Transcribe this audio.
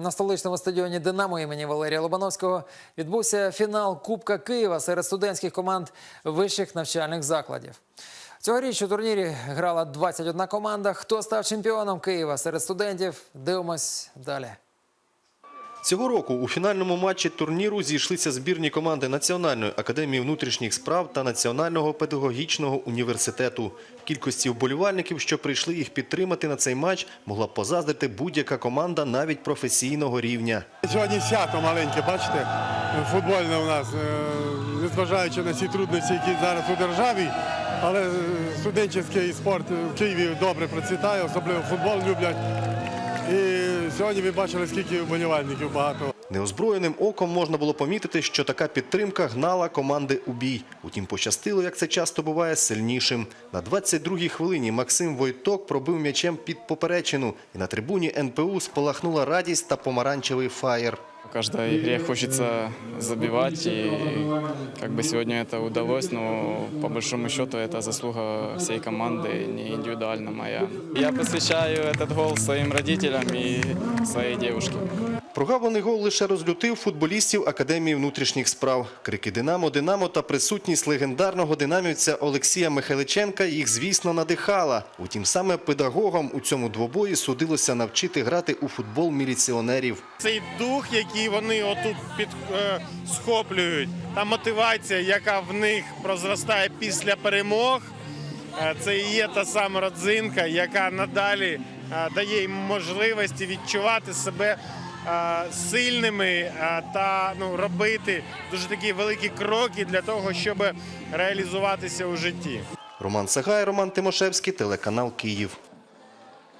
на столичному стадіоні Динамо імені Валерія Лобановського відбувся фінал Кубка Києва серед студентських команд вищих навчальних закладів. Цьогоріч у турнірі грала 21 команда. Хто став чемпіоном Києва серед студентів? Дивимось далі. Цього року у фінальному матчі турніру зійшлися збірні команди Національної академії внутрішніх справ та Національного педагогічного університету. Кількості вболівальників, що прийшли їх підтримати на цей матч, могла б позаздрити будь-яка команда навіть професійного рівня. Сьогодні свято маленьке, бачите, футбольне у нас, е, незважаючи на всі трудності, які зараз у державі, але е, студентський спорт в Києві добре процвітає, особливо футбол люблять. Сьогодні ви бачили, скільки вболівальників багато. Неозброєним оком можна було помітити, що така підтримка гнала команди у бій. Утім, пощастило, як це часто буває, сильнішим. На 22-й хвилині Максим Войток пробив м'ячем під поперечину. І на трибуні НПУ спалахнула радість та помаранчевий фаєр. В каждой игре хочется забивать, и как бы сегодня это удалось, но по большому счету это заслуга всей команды, не индивидуально моя. Я посвящаю этот гол своим родителям и своей девушке. Прогавлений гол лише розлютив футболістів Академії внутрішніх справ. Крики «Динамо, Динамо» та присутність легендарного динамівця Олексія Михайличенка їх, звісно, надихала. Утім, саме педагогам у цьому двобої судилося навчити грати у футбол міліціонерів. цей дух, який вони отут під е, схоплюють, та мотивація, яка в них прозростає після перемог, е, це і є та сама родзинка, яка надалі е, дає їм можливості відчувати себе сильними е, та ну, робити дуже такі великі кроки для того, щоб реалізуватися у житті. Роман Сагай, Роман Тимошевський, телеканал Київ.